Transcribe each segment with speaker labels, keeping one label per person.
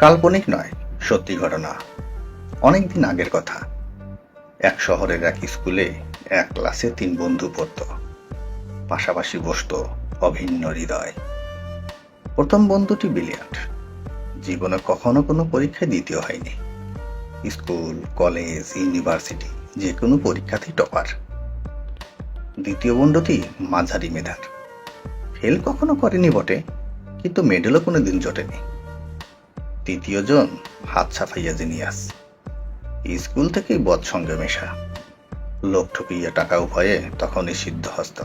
Speaker 1: কাল্পনিক নয়, সত্যি ঘটনা। অনেকদিন আগের কথা। এক শহরের এক স্কুলে এক ক্লাসে তিন বন্ধু পড়ত। পাশাপাশি বসত অভিন্ন হৃদয়। প্রথম বন্ধুটি বিলিয়ার্ড জীবনে কখনো কোনো পরীক্ষায় দ্বিতীয় হয়নি। স্কুল, কলেজ, ইউনিভার্সিটি, যে কোনো পরীক্ষাতেই টপার। দ্বিতীয় বন্ধুটি মাঝারি মেধার। ফেল কখনো করেনি বটে, কিন্তু মেডেলও কোনো দিন জটেনি। তৃতীয় জন হাত ছাপাইয়া জিনিয়াস। স্কুল থেকেই বদ সঙ্গে মেশা। লোক ঠকিয়া টাকা উভয়ে তখনই সিদ্ধ হস্ত।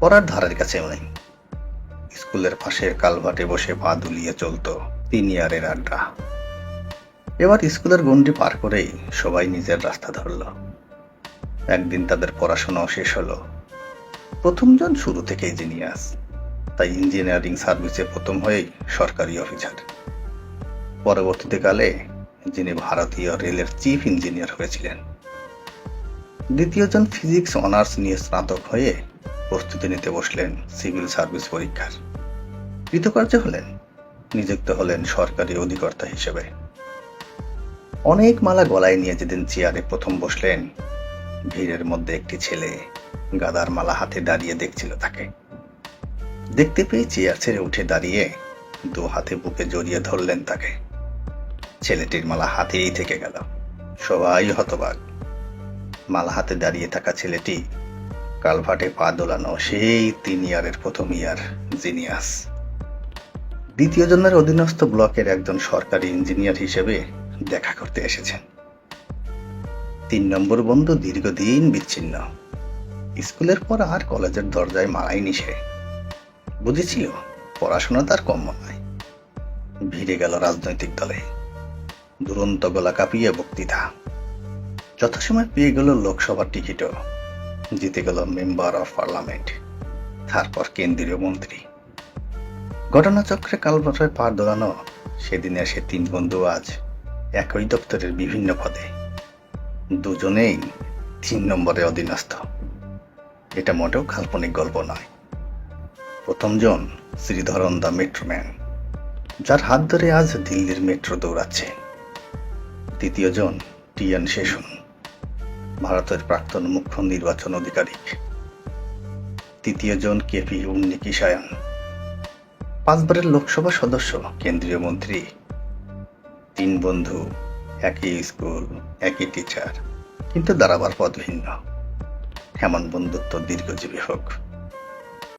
Speaker 1: পড়ার ধারের কাছেও নেই। স্কুলের পাশের কালভাটে বসে পা দুলিয়ে চলতো তিন ইয়ারের আড্ডা। এবার স্কুলের গন্ডি পার করেই সবাই নিজের রাস্তা ধরল। একদিন তাদের পড়াশোনাও শেষ হলো। প্রথমজন শুরু থেকেই জিনিয়াস। তাই ইঞ্জিনিয়ারিং সার্ভিসে প্রথম হয়েই সরকারি অফিসার। পরবর্তীতে কালে যিনি ভারতীয় রেলের চিফ ইঞ্জিনিয়ার হয়েছিলেন, দ্বিতীয়জন ফিজিক্স অনার্স নিয়ে স্নাতক হয়ে প্রস্তুতি নিতে বসলেন সিভিল সার্ভিস পরীক্ষার। কৃতকার্য হলেন, নিযুক্ত হলেন সরকারি অধিকর্তা হিসেবে। অনেক মালা গলায় নিয়ে যেদিন চেয়ারে প্রথম বসলেন, ভিড়ের মধ্যে একটি ছেলে গাদার মালা হাতে দাঁড়িয়ে দেখছিল তাকে। দেখতে পেয়ে চেয়ার ছেড়ে উঠে দাঁড়িয়ে দু হাতে বুকে জড়িয়ে ধরলেন তাকে। ছেলেটির মালা হাতেই থেকে গেল। সবাই হতবাক। মালা হাতে দাঁড়িয়ে থাকা ছেলেটি কালভাটে পা দোলানো সেই তিন ইয়ারের প্রথম ইয়ার জিনিয়াস। দ্বিতীয় জনের অধীনস্থ ব্লকের একজন সরকারি ইঞ্জিনিয়ার হিসেবে দেখা করতে এসেছেন। তিন নম্বর বন্ধু দীর্ঘদিন বিচ্ছিন্ন। স্কুলের পর আর কলেজের দরজায় মারায়নি সে। বুঝেছিল, পড়াশোনা তার কম্য নয়। ভিড়ে গেল রাজনৈতিক দলে। দুরন্ত গলা কাঁপিয়ে বক্তৃতা। যথাসময় পেয়ে গেল লোকসভার টিকিটও। জিতে গেল মেম্বার অফ পার্লামেন্ট, তারপর কেন্দ্রীয় মন্ত্রী। ঘটনাচক্রে কালভাটায় পার দোলানো সেদিনে সে তিন বন্ধু আজ একই দপ্তরের বিভিন্ন পদে। দুজনেই তিন নম্বরে অধীনস্থ। এটা মোটেও কাল্পনিক গল্প নয়। প্রথমজন শ্রীধরন দা মেট্রোম্যান, যার হাত ধরে আজ দিল্লির মেট্রো দৌড়াচ্ছে। দ্বিতীয়জন টিএন শেষন ভারতের প্রাক্তন মুখ্য নির্বাচন আধিকারিক তৃতীয়জন কেপি উন্নি কিশায়ন পাঁচবারের লোকসভা সদস্য, কেন্দ্রীয় মন্ত্রী, তিন বন্ধু, একই স্কুল, একই টিচার, কিন্তু দাঁড়াবার পথ ভিন্ন। এমন বন্ধুত্ব দীর্ঘজীবী হোক।